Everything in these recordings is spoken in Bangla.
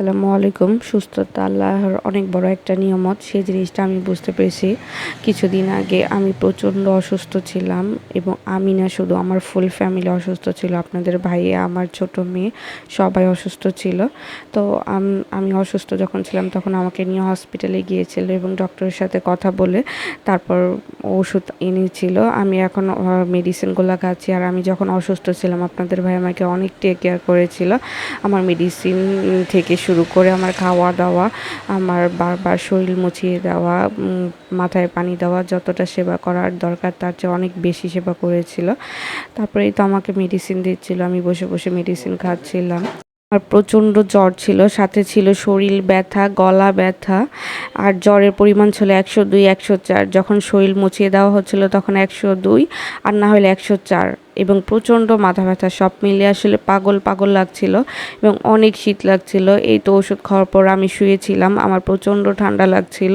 আসসালামু আলাইকুম। সুস্থতা আল্লাহর অনেক বড় একটা নিয়ামত। সেই জিনিসটা আমি বুঝতে পেরেছি। কিছুদিন আগে আমি প্রচণ্ড অসুস্থ ছিলাম এবং আমি না শুধু আমার ফুল ফ্যামিলি অসুস্থ ছিল, আপনাদের ভাইয়া, আমার ছোট মেয়ে সবাই অসুস্থ ছিল। তো আমি অসুস্থ যখন ছিলাম তখন আমাকে নিয়ে হসপিটালে গিয়েছিল এবং ডক্টরের সাথে কথা বলে তারপর ওষুধ এনেছিল। আমি এখন মেডিসিনগুলো খাচ্ছি। আর আমি যখন অসুস্থ ছিলাম, আপনাদের ভাই আমাকে অনেক টেক কেয়ার করেছিল। আমার মেডিসিন থেকে শুরু করে আমার খাওয়া দাওয়া, আমার বারবার শরীর মুছিয়ে দেওয়া মাথায় পানি দেওয়া, যতটা সেবা করার দরকার তার চেয়ে অনেক বেশি সেবা করেছিল। তারপরেই তো আমাকে মেডিসিন দিচ্ছিল, আমি বসে বসে মেডিসিন খাচ্ছিলাম। আমার প্রচণ্ড জ্বর ছিল, সাথে ছিল শরীর ব্যথা, গলা ব্যথা, আর জ্বরের পরিমাণ ছিল একশো দুই, একশো চার। যখন শরীর মুছিয়ে দেওয়া হচ্ছিল তখন একশো দুই, আর না হলে একশো চার। এবং প্রচণ্ড মাথা ব্যথা, সব মিলে আসলে পাগল পাগল লাগছিল এবং অনেক শীত লাগছিল। এই তো ওষুধ খাওয়ার পর আমি শুয়েছিলাম, আমার প্রচণ্ড ঠান্ডা লাগছিল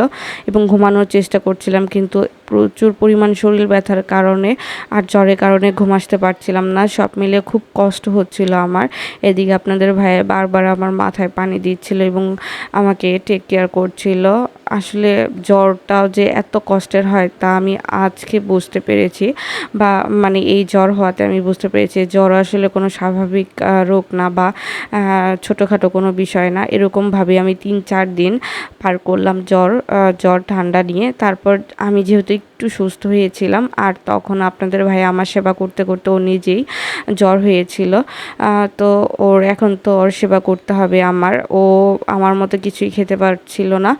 এবং ঘুমানোর চেষ্টা করছিলাম, কিন্তু প্রচুর পরিমাণ শরীর ব্যথার কারণে আর জ্বরের কারণে ঘুম আসতে পারছিলাম না। সব মিলে খুব কষ্ট হচ্ছিল আমার। এদিকে আপনাদের ভাই বারবার আমার মাথায় পানি দিচ্ছিল এবং আমাকে টেক কেয়ার করছিল। আসলে জ্বরটাও যে এত কষ্টের হয় তা আমি আজকে বুঝতে পেরেছি বা মানে এই জ্বর হওয়াতে আমি বুঝতে পেরেছি। জ্বর আসলে কোনো স্বাভাবিক রোগ না বা ছোটোখাটো কোনো বিষয় না। এরকমভাবে আমি তিন চার দিন পার করলাম জ্বর জ্বর ঠান্ডা নিয়ে। তারপর আমি যেহেতু district একটু সুস্থ হয়েছিলাম আর তখন আপনাদের ভাই আমার সেবা করতে করতে ও নিজেই জ্বর হয়েছিল। তো ওর এখন তো ওর সেবা করতে হবে আমার। ও আমার মতো কিছুই খেতে পারছিল না।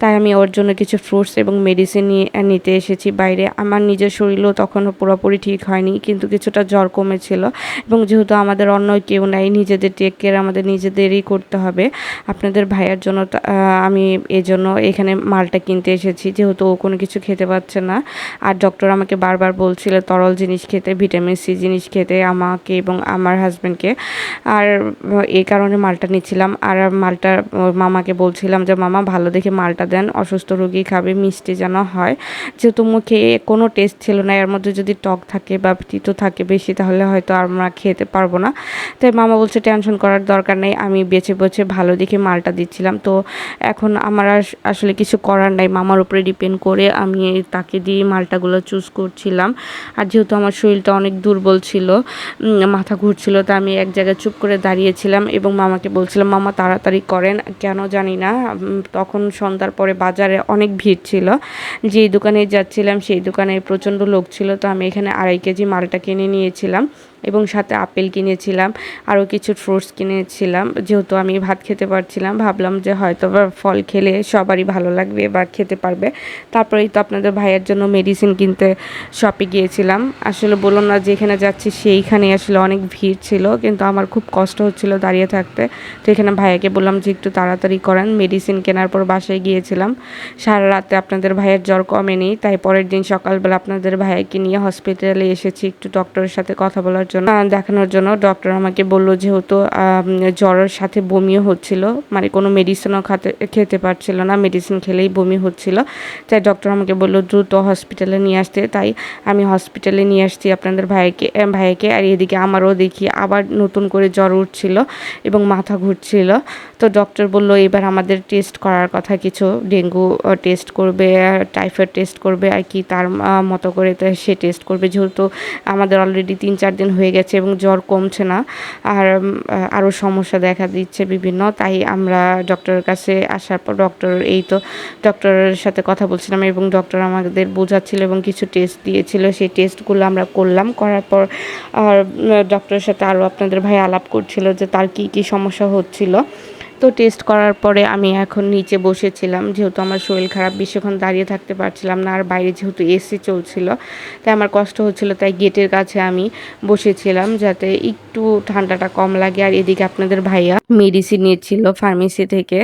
তাই আমি ওর জন্য কিছু ফ্রুটস এবং মেডিসিন নিয়ে, নিতে এসেছি বাইরে। আমার নিজের শরীরও তখনও পুরোপুরি ঠিক হয়নি, কিন্তু কিছুটা জ্বর কমেছিল। এবং যেহেতু আমাদের অন্য কেউ নাই, নিজেদের টেক কেয়ার আমাদের নিজেদেরই করতে হবে। আপনাদের ভাইয়ের জন্য আমি এই জন্য এখানে মালটা কিনতে এসেছি। যেহেতু ও কোনো কিছু খেতে পারছে না আর ডক্টর আমাকে বারবার বলছিল, তরল জিনিস খেতে ভিটামিন সি জিনিস খেতে, আমাকে এবং আমার হাজব্যান্ডকে আর এই কারণে মালটা নিচ্ছিলাম। আর মালটা মামাকে বলছিলাম যে, মামা, ভালো দেখে মালটা দেন, অসুস্থ রোগী খাবে, মিষ্টি যেন হয়। যেহেতু মুখে কোনো টেস্ট ছিল না, এর মধ্যে যদি টক থাকে বা তিতো থাকে বেশি, তাহলে হয়তো আমরা খেতে পারব না। তাই মামা বলছে টেনশন করার দরকার নেই, আমি বেছে বেছে ভালো দেখে মালটা দিচ্ছিলাম। তো এখন আমার আস- আসলে কিছু করার নাই। মামার উপরে ডিপেন্ড করে আমি তাকে দিয়ে মালটাগুলো চুজ করছিলাম। আর যেহেতু আমার শরীরটা অনেক দুর্বল ছিল মাথা ঘুরছিল, তা আমি এক জায়গায় চুপ করে দাঁড়িয়েছিলাম এবং মামাকে বলছিলাম, মামা, তাড়াতাড়ি করেন, কেন জানি না। তখন সন্ধ্যার পরে বাজারে অনেক ভিড় ছিল। যেই দোকানে যাচ্ছিলাম, সেই দোকানে প্রচণ্ড লোক ছিল, তো আমি এখানে আড়াই কেজি মালটা কিনে নিয়েছিলাম। এবং সাথে আপেল কিনেছিলাম, আরও কিছু ফ্রুটস কিনেছিলাম। যেহেতু আমি ভাত খেতে পারছিলাম, ভাবলাম যে হয়তো ফল খেলে সবারই ভালো লাগবে বা খেতে পারবে। তারপরেই তো আপনাদের ভাইয়ের জন্য মেডিসিন কিনতে শপে গিয়েছিলাম। আসলে বললাম না, যেখানে যাচ্ছি সেইখানে আসলে অনেক ভিড় ছিল, কিন্তু আমার খুব কষ্ট হচ্ছিল দাঁড়িয়ে থাকতে। তো এখানে ভাইয়াকে বললাম যে একটু তাড়াতাড়ি করেন মেডিসিন কেনার পর বাসায় গিয়েছিলাম। সারা রাতে আপনাদের ভাইয়ের জ্বর কমেনি, তাই পরের দিন সকালবেলা আপনাদের ভাইয়াকে নিয়ে হসপিটালে এসেছি, একটু ডক্টরের সাথে কথা বলার জন্য দেখানোর জন্য। ডক্টর আমাকে বলল যেহেতু জ্বরের সাথে বমিও হচ্ছিল মানে কোনো মেডিসিনও খাতে, খেতে পারছিল না মেডিসিন খেলেই বমি হচ্ছিল। তাই ডক্টর আমাকে বলল, দ্রুত হসপিটালে নিয়ে আসতে। তাই আমি হসপিটালে নিয়ে আসছি আপনাদের ভাইকে ভাইকে, আর এদিকে আমারও দেখি আবার নতুন করে জ্বর উঠছিল এবং মাথা ঘুরছিল। তো ডক্টর বলল, এবার আমাদের টেস্ট করার কথা কিছু, ডেঙ্গু টেস্ট করবে টাইফয়েড টেস্ট করবে, আর কি তার মতো করে সে টেস্ট করবে। যেহেতু আমাদের অলরেডি তিন, চার দিন হয়ে গেছে এবং জ্বর কমছে না। আর আরও সমস্যা দেখা দিচ্ছে বিভিন্ন। তাই আমরা ডক্টরের কাছে আসার পর ডক্টর এই তো ডক্টরের সাথে কথা বলছিলাম এবং ডক্টর আমাদের বোঝাচ্ছিল এবং কিছু টেস্ট দিয়েছিল। সেই টেস্টগুলো আমরা করলাম। করার পর, আর ডক্টরের সাথে আরও আপনাদের ভাই আলাপ করছিল যে তার কি কি সমস্যা হচ্ছিল। তো টেস্ট করার পরে আমি এখন নিচে বসেছিলাম। যেহেতু আমার শরীর খারাপ বেশিক্ষণ দাঁড়িয়ে থাকতে পারছিলাম না। আর বাইরে যেহেতু এসি চলছিল, তাই আমার কষ্ট হচ্ছিল, তাই গেটের কাছে আমি বসেছিলাম যাতে একটু ঠান্ডাটা কম লাগে। আর এদিকে আপনাদের ভাইয়া মেডিসিন নিয়েছিল ফার্মেসি থেকে।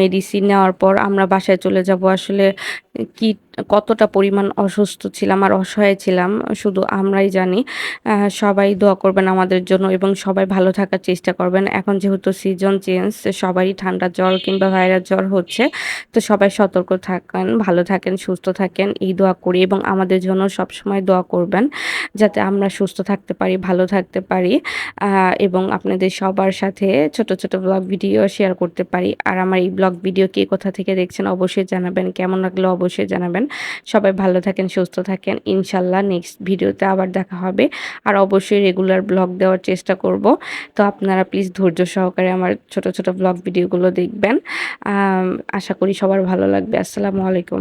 মেডিসিন নেওয়ার পর আমরা বাসায় চলে যাব। আসলে কি, কতটা পরিমাণ অসুস্থ ছিলাম আর অসহায় ছিলাম শুধু আমরাই জানি। সবাই দোয়া করবেন আমাদের জন্য এবং সবাই ভালো থাকার চেষ্টা করবেন। এখন যেহেতু সিজন চেঞ্জ সবারই ঠান্ডা জ্বর কিংবা ভাইরাস জ্বর হচ্ছে, তো সবাই সতর্ক থাকেন, ভালো থাকেন, সুস্থ থাকেন, এই দোয়া করি এবং আমাদের জন্য সবসময় দোয়া করবেন যাতে আমরা সুস্থ থাকতে পারি, ভালো থাকতে পারি। এবং আপনাদের সবার সাথে ছোট ছোট ব্লগ ভিডিও শেয়ার করতে পারি। আর আমার এই ব্লগ ভিডিও কে কোথা থেকে দেখছেন অবশ্যই জানাবেন, কেমন লাগল অবশ্যই জানাবেন। সবাই ভালো থাকেন, সুস্থ থাকেন। ইনশাল্লাহ নেক্সট ভিডিওতে আবার দেখা হবে। আর অবশ্যই রেগুলার ব্লগ দেওয়ার চেষ্টা করব। তো আপনারা প্লিজ ধৈর্য সহকারে আমার ছোট ছোট ব্লগ ভিডিওগুলো দেখবেন। আশা করি সবার ভালো লাগবে। আসসালামু আলাইকুম।